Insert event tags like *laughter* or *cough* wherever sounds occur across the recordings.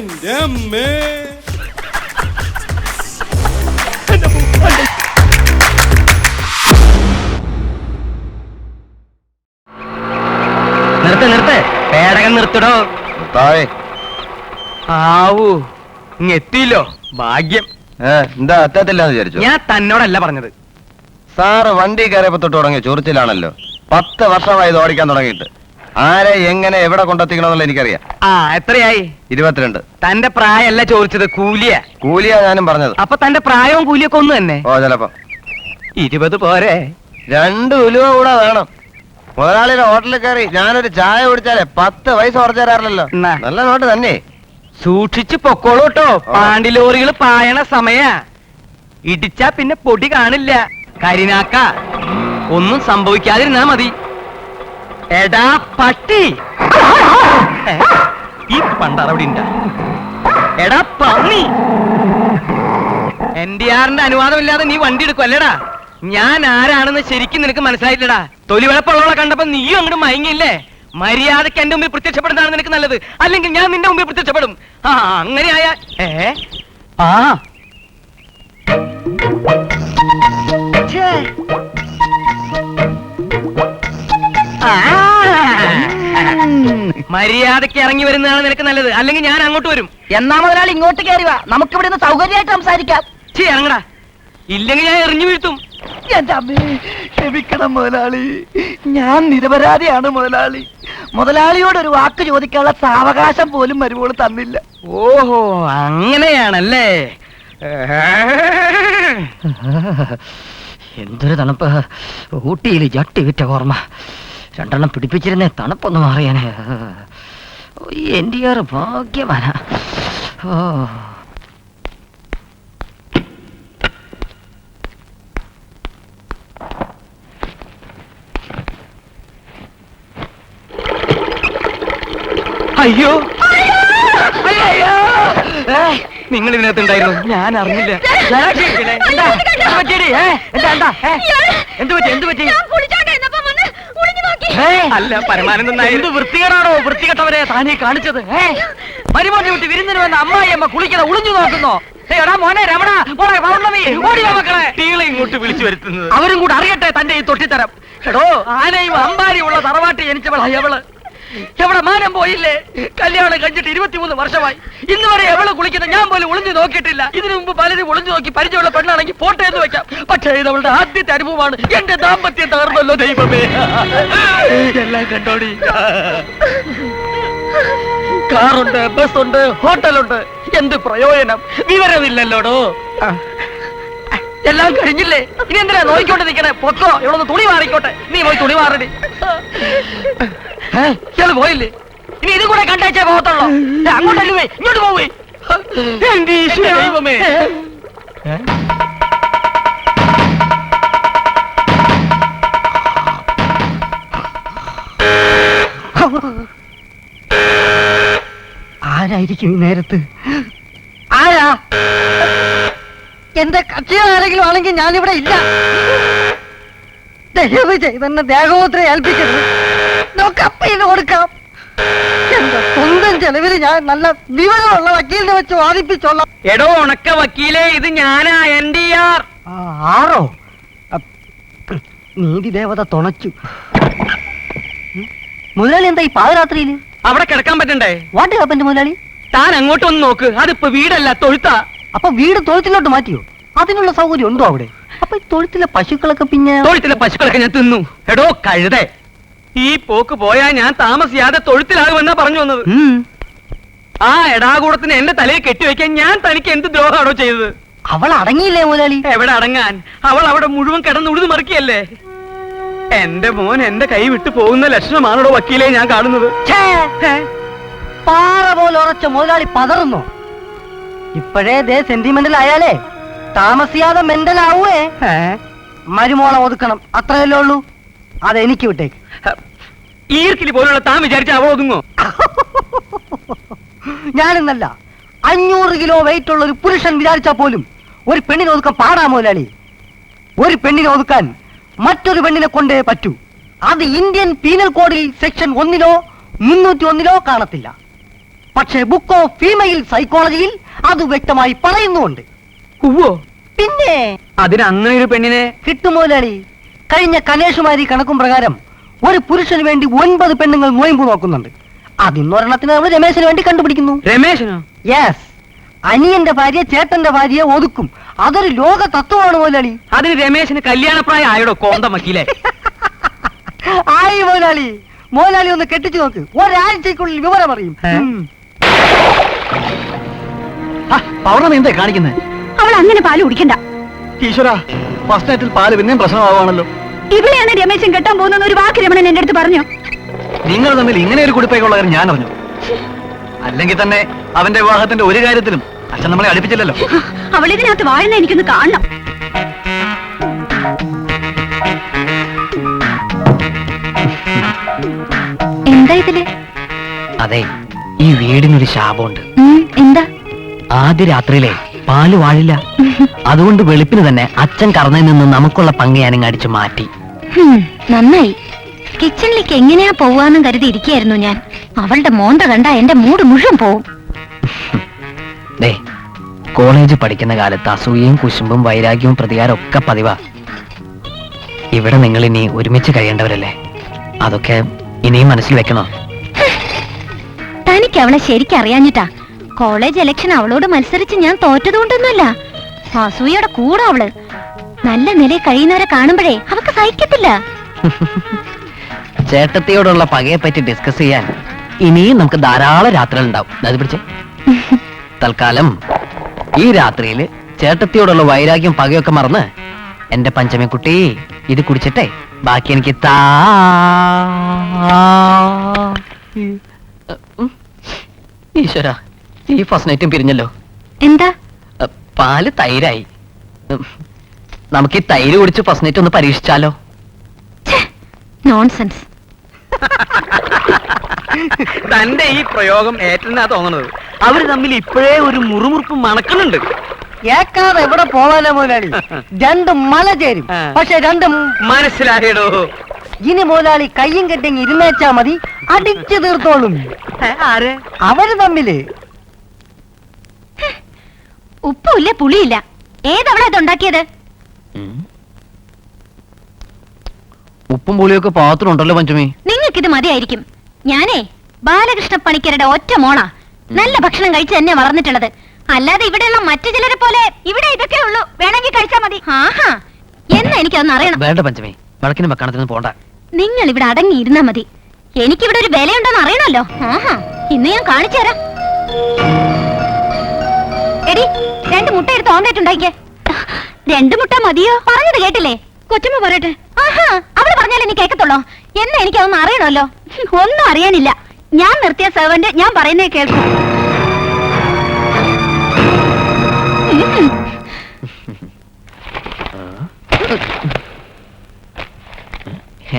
എന്റെ അമ്മേ നിർത്ത് നിർത്ത്. പേടകം നിർത്തിടോ. താഴെ. ആവൂ ഇങ്ങ് എത്തിയില്ലോ. ഭാഗ്യം. ഏ എന്താ എത്തത്തില്ലാന്ന് വിചാരിച്ചു? ഞാൻ തന്നോടല്ല പറഞ്ഞത്. സാറ് വണ്ടി കയറിയപ്പോ തൊട്ട് തുടങ്ങിയ? ചൊറിച്ചിലാണല്ലോ. പത്ത് വർഷമായി ഇത് ഓടിക്കാൻ തുടങ്ങിയിട്ട്. ആരെ എങ്ങനെ എവിടെ കൊണ്ടെത്തിക്കണമെന്നുള്ള എനിക്കറിയാം. ആ എത്രയായി? ഇരുപത്തിരണ്ട്. തന്റെ പ്രായമല്ല ചോദിച്ചത് കൂലിയ. കൂലിയാ ഞാനും പറഞ്ഞത്. അപ്പൊ തന്റെ പ്രായവും കൂലിയൊക്കെ ഒന്ന് തന്നെ. ഓ ചിലപ്പോ. ഇരുപത് പോരെ. രണ്ട് ഉലുവ കൂടെ വേണം. മുതലാളിയുടെ ഹോട്ടലിൽ കയറി ഞാനൊരു ചായ കുടിച്ചാലേ പത്ത് വയസ്സ് കുറച്ചു തരാറില്ലല്ലോ. എന്നാ? നല്ല നോട്ട് തന്നെ. സൂക്ഷിച്ച് പൊക്കോളൂ കേട്ടോ പാണ്ടി ലോറികൾ പായണ സമയ. ഇടിച്ചാ പിന്നെ പൊടി കാണില്ല. കരിനാക്ക. ഒന്നും സംഭവിക്കാതിരുന്നാ മതി. എടാ പട്ടി. *laughs* ഈ ഈ പണ്ടറവിടെ ഉണ്ടാ എടാ പന്നി. എൻ ഡി ആറിന്റെ അനുവാദമില്ലാതെ നീ വണ്ടി എടുക്കും അല്ലേടാ? ഞാൻ ആരാണെന്ന് ശരിക്കും നിനക്ക് മനസ്സിലായില്ലടാ തൊലിവെളപ്പുള്ളവളെ കണ്ടപ്പോ നീയും അങ്ങോട്ട് മയങ്ങിയില്ലേ? മര്യാദയ്ക്ക് എന്റെ മുമ്പിൽ പ്രത്യക്ഷപ്പെടുന്നതാണ് നിനക്ക് നല്ലത്. അല്ലെങ്കിൽ ഞാൻ നിന്റെ മുമ്പിൽ പ്രത്യക്ഷപ്പെടും. ആ അങ്ങനെയായ ഏ? ആ. മര്യാദയ്ക്ക് ഇറങ്ങി വരുന്നതാണ് നിനക്ക് നല്ലത്. അല്ലെങ്കിൽ ഞാൻ അങ്ങോട്ട് വരും. എന്നാ മുതലാൾ ഇങ്ങോട്ട് കയറി വാ. നമുക്ക് ഇവിടെ നിന്ന് സൗകര്യമായിട്ട് സംസാരിക്കാം. ചേ ഇറങ്ങടാ. ഇല്ലെങ്കിൽ ഞാൻ എറിഞ്ഞു വീഴ്ത്തും. എന്റെ അമ്മേ ക്ഷമിക്കണം മുതലാളി. ഞാൻ നിരപരാധിയാണ് മുതലാളി. മുതലാളിയോട് ഒരു വാക്ക് ചോദിക്കാനുള്ള സാവകാശം പോലും മരുമോൾ തന്നില്ല. ഓഹോ അങ്ങനെയാണല്ലേ? എന്തൊരു തണുപ്പ്. ഊട്ടിയിൽ ജട്ടി വിറ്റ ഓർമ്മ. രണ്ടെണ്ണം പിടിപ്പിച്ചിരുന്നേ തണുപ്പൊന്ന് മാറിയാനെ. എന്റെ ആറ് ഭാഗ്യവാന. ഓ. അയ്യോ. അയ്യോ. നിങ്ങൾ ഇതിനകത്തുണ്ടായിരുന്നു ഞാൻ അറിഞ്ഞില്ല. എന്താ? എന്താ പറ്റി? എന്ത് പറ്റി? അല്ല പരമാനന്ദൻ എന്ത് വൃത്തികേടാണോ വൃത്തികെട്ടവരെ താനീ കാണിച്ചത്? മരുമോനെ വിട്ട് വിരുന്നിന് വന്ന അമ്മായിയമ്മ കുളിക്കണ ഉളിഞ്ഞു നോക്കുന്നോ. എടാ മോനെ രമണ പൗർണമി ഓടി വാ മക്കളെ. ടീളെ ഇങ്ങോട്ട് വിളിച്ചു വരുത്തുന്നത്. അവരും കൂടെ അറിയട്ടെ തന്റെ ഈ തൊട്ടിത്തരം. എടോ ആനയും അമ്പാരിയും ഉള്ള തറവാട്ടി ജനിച്ചവളായി അവൾ. എവിടെ മാനം പോയില്ലേ? കല്യാണം കഴിഞ്ഞിട്ട് ഇരുപത്തിമൂന്ന് വർഷമായി. ഇന്ന് വരെ എവിടെ കുളിക്കുന്ന? ഞാൻ പോലും ഒളിഞ്ഞു നോക്കിയിട്ടില്ല. ഇതിനു മുമ്പ് പലരും ഒളിഞ്ഞു നോക്കി പരിചയമുള്ള പെണ്ണാണെങ്കിൽ പോട്ടെ എന്ന് വെക്കാം. പക്ഷേ ഇത് അവളുടെ ആദ്യത്തെ അനുഭവമാണ്. എന്റെ ദാമ്പത്യം തകർന്നല്ലോ ദൈവമേ. എല്ലാം കണ്ടോടി. കാറുണ്ട് ബസ്സുണ്ട് ഹോട്ടലുണ്ട്. എന്ത് പ്രയോജനം? വിവരമില്ലല്ലോടോ? എല്ലാം കഴിഞ്ഞില്ലേ? ഇനി എന്തിനാ നോക്കിക്കൊണ്ട് നിൽക്കണേ? പൊക്കോ ഇവിടെ തുണി മാറിക്കോട്ടെ. നീ പോയി തുണി മാറടി. ഇയാൾ പോയില്ലേ? ഇനി ഇതും കൂടെ കണ്ടേച്ചേ പോകത്തുള്ളൂ. അങ്ങോട്ടല്ലേ പോയി ഇങ്ങോട്ട് പോവേ. ദൈവമേ. ആരായിരിക്കും ഈ നേരത്ത്? ആരാ? എന്റെ കക്ഷിയോ ആരെങ്കിലും ആണെങ്കിൽ ഞാനിവിടെ ഇല്ല. ദയവ് ചെയ്തെന്നെ ദേഹോത്ര ഏൽപ്പിക്കരുത്. നോക്കപ്പയിൽ കൊടുക്കാം. എന്റെ സ്വന്തം ചെലവിൽ ഞാൻ നല്ല വിവരമുള്ള വക്കീലിനെ വെച്ച് വാദിപ്പിച്ചോളാം. എടോ ഉണക്ക വക്കീലേ ഇത് ഞാനാ എൻ ഡി ആർ. ആ, ആറോ അപ്പ് നീതി ദേവത തുണച്ചു. ഉം. മുതലാളി എന്താ ഈ പാതിരാത്രിയിൽ അവിടെ കിടക്കാൻ പറ്റണ്ടേ? വാട്ട് കപ്പന്റെ മുതലാളി? താൻ അങ്ങോട്ട് ഒന്ന് നോക്ക്. അതിപ്പോ വീടല്ല തൊഴുത്താ. അപ്പൊ വീട് തൊഴുത്തിലോട്ട് മാറ്റിയോ? അതിനുള്ള സൗകര്യം ഉണ്ടോ അവിടെ? അപ്പൊ ഈ തൊഴുത്തിലെ പശുക്കളൊക്കെ പിന്നെ തൊഴുത്തിലെ പശുക്കളൊക്കെ ഞാൻ തിന്നു. എടോ കഴുതേ. ഈ പോക്ക് പോയാ ഞാൻ താമസിയാതെ തൊഴുത്തിലാകുമെന്നാ പറഞ്ഞു വന്നത്. ആ എടാകൂടത്തിന് എന്റെ തലയിൽ കെട്ടിവെക്കാൻ ഞാൻ തനിക്ക് എന്ത് ദ്രോഹമാണോ ചെയ്തത്? അവൾ അടങ്ങിയില്ലേ മുതലാളി? എവിടെ അടങ്ങാൻ? അവൾ അവിടെ മുഴുവൻ കിടന്ന് ഉഴുതു മറിക്കല്ലേ എന്റെ മോൻ എന്റെ കൈ വിട്ടു പോകുന്ന ലക്ഷണമാണോ വക്കീലെ ഞാൻ കാണുന്നത്? പാറ പോലെ ഉറച്ച മുതലാളി പതറുന്നു. ഇപ്പോഴേ ദേ സെന്റിമെന്റൽ ആയാലേ താമസിയാതെ മെന്റൽ ആവുവേ. മരുമോളെ ഒതുക്കണം അത്രയല്ലേ ഉള്ളൂ. അതെനിക്ക് വിട്ടേക്ക്. ഈർക്കിലി പോലുള്ള താൻ വിചാരിച്ച അവ ഒതുങ്ങോ? *laughs* ഞാനെന്നല്ല അഞ്ഞൂറ് കിലോ വെയിറ്റ് ഉള്ള ഒരു പുരുഷൻ വിചാരിച്ചാൽ പോലും ഒരു പെണ്ണിനെ ഒതുക്കാൻ പാടാ മുതലാളി. ഒരു പെണ്ണിനെ ഒതുക്കാൻ മറ്റൊരു പെണ്ണിനെ കൊണ്ടേ പറ്റൂ. അത് ഇന്ത്യൻ പീനൽ കോഡിൽ സെക്ഷൻ ഒന്നിലോ മുന്നൂറ്റി ഒന്നിലോ കാണത്തില്ല. പക്ഷേ ബുക്ക് ഓഫ് ഫീമെയിൽ സൈക്കോളജിയിൽ അത് വ്യക്തമായി പറയുന്നുണ്ട് പിന്നെ അതിന് അങ്ങനെ ഒരു പെണ്ണിനെ? കിട്ടുമോലാളി കഴിഞ്ഞ കനേഷുമാരി കണക്കും പ്രകാരം ഒരു പുരുഷന് വേണ്ടി ഒൻപത് പെണ്ണുങ്ങൾ നോയമ്പ് നോക്കുന്നുണ്ട്. അതിന്നൊരെണ്ണത്തിന് നമ്മൾ രമേശന് വേണ്ടി കണ്ടുപിടിക്കുന്നു. രമേശനോ? യെസ് അനിയന്റെ ഭാര്യ ചേട്ടന്റെ ഭാര്യയെ ഒതുക്കും. അതൊരു ലോക തത്വമാണ് മുതലാളി അതിന് രമേശന് കല്യാണപ്രായം ആയോടോ കോന്തം വക്കീലെ? *laughs* ആയി മുതലാളി മോലാളി ഒന്ന് കെട്ടിച്ചു നോക്ക്. ഒരാഴ്ചക്കുള്ളിൽ വിവരം അറിയും. പൗർണമി എന്താ കാണിക്കുന്നത് അവൾ അങ്ങനെ പാൽ കുടിക്കണ്ട. ഈശ്വര ഫസ്റ്റ് നൈറ്റിൽ പാൽ പിന്നെയും പ്രശ്നമാവാണല്ലോ. ഇവിടെയാണ് രമേശൻ കെട്ടാൻ പോകുന്ന ഒരു വാക്ക് രമണൻ എന്റെ അടുത്ത് പറഞ്ഞു. നിങ്ങൾ തമ്മിൽ ഇങ്ങനെ ഒരു കുടിപ്പേക്കുള്ള കാര്യം ഞാൻ പറഞ്ഞു അല്ലെങ്കിൽ തന്നെ അവന്റെ വിവാഹത്തിന്റെ ഒരു കാര്യത്തിലും അച്ഛൻ നമ്മളെ അടുപ്പിച്ചില്ലല്ലോ. അവൾ ഇതിനകത്ത് വാഴുന്ന എനിക്കൊന്ന് കാണണം. എന്താ ഇതിൽ? അതെ ഈ വീടിനൊരു ശാപമുണ്ട്. എന്താ? ആദ്യ രാത്രിയിലെ പാൽ വാഴില്ല. അതുകൊണ്ട് വെളുപ്പിന് തന്നെ അച്ഛൻ കറന്നതിൽ നിന്ന് നമുക്കുള്ള പങ്ക് ഞാനിങ്ങ് അടിച്ചു മാറ്റി. നന്നായി. കിച്ചണിലേക്ക് എങ്ങനെയാ പോവാന്നും കരുതി ഇരിക്കായിരുന്നു ഞാൻ. അവളുടെ മോണ്ട കണ്ട എന്റെ മൂട് മുഴുവൻ പോവും. കോളേജ് പഠിക്കുന്ന കാലത്ത് അസൂയയും കുശുമ്പും വൈരാഗ്യവും പ്രതികാരം ഒക്കെ പതിവാ. ഇവിടെ നിങ്ങൾ ഇനി ഒരുമിച്ച് കഴിയേണ്ടവരല്ലേ? അതൊക്കെ ഇനിയും മനസ്സിൽ വെക്കണോ? തനിക്ക് അവളെ ശരിക്കും അറിയാഞ്ഞിട്ടാ. കോളേജ് ഇലക്ഷൻ അവളോട് മത്സരിച്ച് ഞാൻ തോറ്റതുകൊണ്ടൊന്നുമല്ല. അസൂയയുടെ കൂടെ അവൾ. നല്ല നിലയിൽ കഴിയുന്നവരെ കാണുമ്പോഴേ അവക്ക് സഹിക്കത്തില്ല. ചേട്ടത്തിയോടുള്ള പകയെ പറ്റി ഡിസ്കസ് ചെയ്യാൻ ഇനിയും നമുക്ക് ധാരാളം രാത്രികൾ ഉണ്ടാവും അത് പിടിച്ചേ. തൽക്കാലം ഈ രാത്രിയിൽ ചേട്ടത്തിയോടുള്ള വൈരാഗ്യം പകയൊക്കെ മറന്ന് എന്റെ പഞ്ചമിക്കുട്ടി ഇത് കുടിച്ചിട്ടെ ബാക്കി എനിക്ക് താ. ഈശ്വര ഈ ഫസ്റ്റ് നൈറ്റും പിരിഞ്ഞല്ലോ. എന്താ? പാൽ തൈരായി. നമുക്ക് ഈ തൈര് കുടിച്ച് ഫസ്റ്റ് നൈറ്റ് ഒന്ന് പരീക്ഷിച്ചാലോ? നോൺസെൻസ് തന്റെ ഈ പ്രയോഗം ഏറ്റെന്നാ തോന്നണത്. അവർ തമ്മിൽ ഇപ്പോഴേ ഒരു മുറുമുറുപ്പ് മണക്കുന്നുണ്ട്. ഏക്കാതെ എവിടെ പോവാനാ മുതലാളി രണ്ടും മല ചേരും. പക്ഷെ രണ്ടും മനസ്സിലായടോ. ഇനി മുതലാളി കയ്യും കെട്ടിങ് ഇരുന്നേച്ചാ മതി അടിച്ചു തീർത്തോളും. ആര്? അവർ തമ്മിൽ. ഉപ്പുമില്ല പുളിയില്ല ഏതവളെ ഇതുണ്ടാക്കിയത് ഉപ്പും പുളിയൊക്കെ പാത്രം ഉണ്ടല്ലോ പഞ്ചമി. നിങ്ങൾക്കിത് മതിയായിരിക്കും. ഞാനേ ബാലകൃഷ്ണ പണിക്കരുടെ ഒറ്റ മോണാ നല്ല ഭക്ഷണം കഴിച്ച് തന്നെ വളർന്നിട്ടുള്ളത്. അല്ലാതെ ഇവിടെയുള്ള മറ്റു ചിലരെ പോലെ ഇവിടെ ഇതൊക്കെ ഉള്ളൂ. വേണമെങ്കിൽ കഴിച്ചാ മതി. ആഹാ. എന്ന് എനിക്കൊന്ന് അറിയണം. വേണ്ട പഞ്ചമി. വഴക്കിനും വെക്കണത്തിനും പോണ്ട. നിങ്ങൾ ഇവിടെ അടങ്ങി ഇരുന്നാ മതി. എനിക്ക് ഇവിടെ ഒരു വിലയുണ്ടെന്ന് അറിയണല്ലോ ആഹാ. ഇന്ന് ഞാൻ കാണിച്ചു തരാം. എടി രണ്ട് മുട്ട എടുത്ത് ഓംലേറ്റ് ഉണ്ടാക്കിയേ രണ്ട് മുട്ട മതിയോ? പറഞ്ഞത് കേട്ടില്ലേ? കൊച്ചമ്മ പറയട്ടെ. ആഹാ അവൾ പറഞ്ഞാലേ നീ എന്ന് എനിക്ക് അതൊന്നും അറിയണമല്ലോ. ഒന്നും അറിയാനില്ല. ഞാൻ നിർത്തിയ സെർവന്റ് ഞാൻ പറയുന്നേ കേൾക്കും.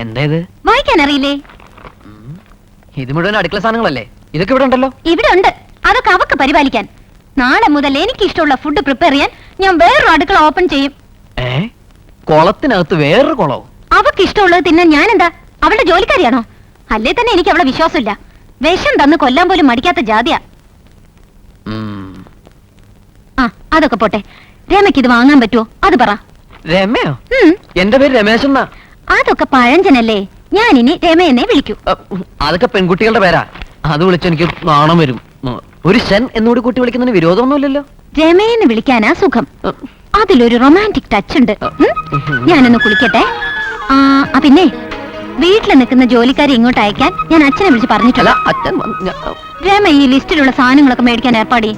എന്തേത് എന്താ ഇത്? വായിക്കാൻ അറിയില്ലേ ഇത് മുഴുവൻ അടുക്കള സാധനങ്ങളല്ലേ? ഇതൊക്കെ ഇവിടെ ഉണ്ടല്ലോ? ഇവിടെ ഉണ്ട്. അതൊക്കെ അവക്ക് പരിപാലിക്കാൻ. നാളെ മുതൽ എനിക്ക് ഇഷ്ടമുള്ള ഫുഡ് പ്രിപ്പയർ ചെയ്യാൻ ഞാൻ വേറൊരു അടുക്കള ഓപ്പൺ ചെയ്യും. ഏ? കുളത്തിനകത്ത് വേറൊരു കുളവും. അവക്ക് ഇഷ്ടമുള്ളത് തിന്നാൻ ഞാൻ എന്താ അവളുടെ ജോലിക്കാരിയാണോ? അല്ലേ തന്നെ എനിക്ക് അവളെ വിശ്വാസമില്ല. വിഷം തന്ന് കൊല്ലാൻ പോലും മടിക്കാത്ത ജാതിയാ. ആ അതൊക്കെ പോട്ടെ. രമയ്ക്ക് ഇത് വാങ്ങാൻ പറ്റുമോ അത് പറ. രമയോ? ഉം, എന്റെ പേര് രമേശ് എന്നാ? അതൊക്കെ പഴഞ്ചനല്ലേ? ഞാൻ ഇനി രമയെന്നെ വിളിക്കൂ. അ, അതൊക്കെ പെൺകുട്ടികളുടെ പേരാ. അത് വിളിച്ച് എനിക്ക് നാണം വരും. ഉം. ഒരു ശൻ എന്നോട് കുട്ടി വിളിക്കുന്നതിന് വിരോധമൊന്നുമില്ലല്ലോ. രമയെന്ന് വിളിക്കാനാ സുഖം. അതിലൊരു റൊമാന്റിക് ടച്ച് ഉണ്ട്? ഞാനൊന്ന് കുളിക്കട്ടെ. ആ പിന്നെ വീട്ടിൽ നിൽക്കുന്ന ജോലിക്കാരെ ഇങ്ങോട്ട് അയക്കാൻ ഞാൻ അച്ഛനെ വിളിച്ച് പറഞ്ഞിട്ടില്ല രമ ഈ ലിസ്റ്റിലുള്ള സാധനങ്ങളൊക്കെ മേടിക്കാൻ ഏർപ്പാടി